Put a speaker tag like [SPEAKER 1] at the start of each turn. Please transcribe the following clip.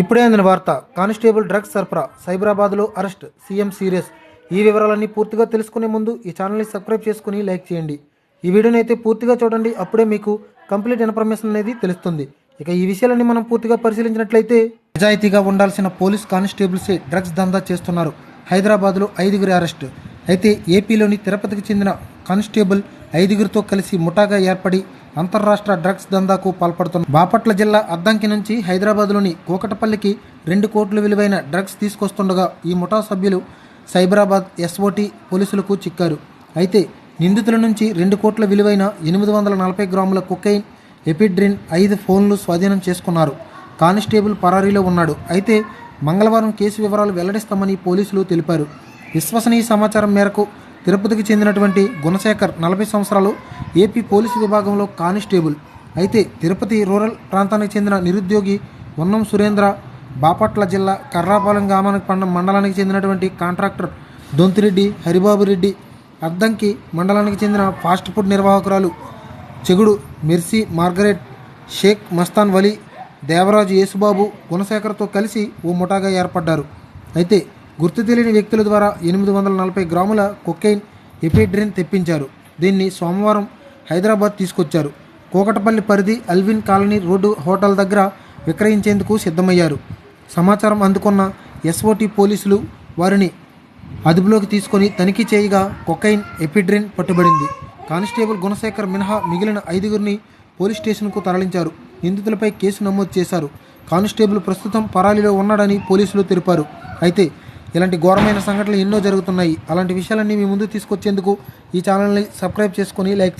[SPEAKER 1] ఇప్పుడే అందిన వార్త కానిస్టేబుల్ డ్రగ్స్ సరఫరా సైబరాబాద్లో అరెస్ట్ సీఎం సీరియస్. ఈ వివరాలన్నీ పూర్తిగా తెలుసుకునే ముందు ఈ ఛానల్ని సబ్స్క్రైబ్ చేసుకుని లైక్ చేయండి. ఈ వీడియోని అయితే పూర్తిగా చూడండి అప్పుడే మీకు కంప్లీట్ ఇన్ఫర్మేషన్ అనేది తెలుస్తుంది. ఇక ఈ విషయాలన్నీ మనం పూర్తిగా పరిశీలించినట్లయితే నిజాయితీగా ఉండాల్సిన పోలీస్ కానిస్టేబుల్సే డ్రగ్స్ దందా చేస్తున్నారు. హైదరాబాద్లో ఐదుగురి అరెస్ట్. అయితే ఏపీలోని తిరుపతికి చెందిన కానిస్టేబుల్ ఐదుగురితో కలిసి ముఠాగా ఏర్పడి అంతర్రాష్ట్ర డ్రగ్స్ దందాకు పాల్పడుతున్న బాపట్ల జిల్లా అద్దంకి నుంచి హైదరాబాద్లోని కోకటపల్లికి రెండు కోట్ల విలువైన డ్రగ్స్ తీసుకొస్తుండగా ఈ ముఠా సభ్యులు సైబరాబాద్ ఎస్ఓటి పోలీసులకు చిక్కారు. అయితే నిందితుల నుంచి రెండు కోట్ల విలువైన ఎనిమిది వందల నలభై గ్రాముల కొకైన్ ఎపిడ్రిన్ ఐదు ఫోన్లు స్వాధీనం చేసుకున్నారు. కానిస్టేబుల్ పరారీలో ఉన్నాడు. అయితే మంగళవారం కేసు వివరాలు వెల్లడిస్తామని పోలీసులు తెలిపారు. విశ్వసనీయ సమాచారం మేరకు తిరుపతికి చెందినటువంటి గుణశేఖర్ నలభై సంవత్సరాలు ఏపీ పోలీసు విభాగంలో కానిస్టేబుల్. అయితే తిరుపతి రూరల్ ప్రాంతానికి చెందిన నిరుద్యోగి ఉన్నం సురేంద్ర బాపట్ల జిల్లా కర్రాపాలెం గ్రామానికి పండ మండలానికి చెందినటువంటి కాంట్రాక్టర్ దొంతిరెడ్డి హరిబాబు రెడ్డి అద్దంకి మండలానికి చెందిన ఫాస్ట్ ఫుడ్ నిర్వాహకురాలు చెగుడు మెర్సీ మార్గరెట్ షేక్ మస్తాన్ వలీ దేవరాజు యేసుబాబు గుణశేఖర్తో కలిసి ఓ ముఠాగా ఏర్పడ్డారు. అయితే గుర్తు తెలియని వ్యక్తుల ద్వారా ఎనిమిది వందల నలభై గ్రాముల కొకైన్ ఎపిడ్రిన్ తెప్పించారు. దీన్ని సోమవారం హైదరాబాద్ తీసుకొచ్చారు. కోకటపల్లి పరిధి అల్విన్ కాలనీ రోడ్డు హోటల్ దగ్గర విక్రయించేందుకు సిద్ధమయ్యారు. సమాచారం అందుకున్న ఎస్ఓటి పోలీసులు వారిని అదుపులోకి తీసుకొని తనిఖీ చేయగా కొకైన్ ఎపిడ్రిన్ పట్టుబడింది. కానిస్టేబుల్ గుణశేఖర్ మినహా మిగిలిన ఐదుగురిని పోలీస్ స్టేషన్కు తరలించారు. నిందితులపై కేసు నమోదు చేశారు. కానిస్టేబుల్ ప్రస్తుతం పరాలిలో ఉన్నాడని పోలీసులు తెలిపారు. అయితే ఇలాంటి ఘోరమైన సంఘటనలు ఎన్నో జరుగుతున్నాయి. అలాంటి విషయాలన్నీ మీ ముందు తీసుకొచ్చేందుకు ఈ ఛానల్ని సబ్స్క్రైబ్ చేసుకొని లైక్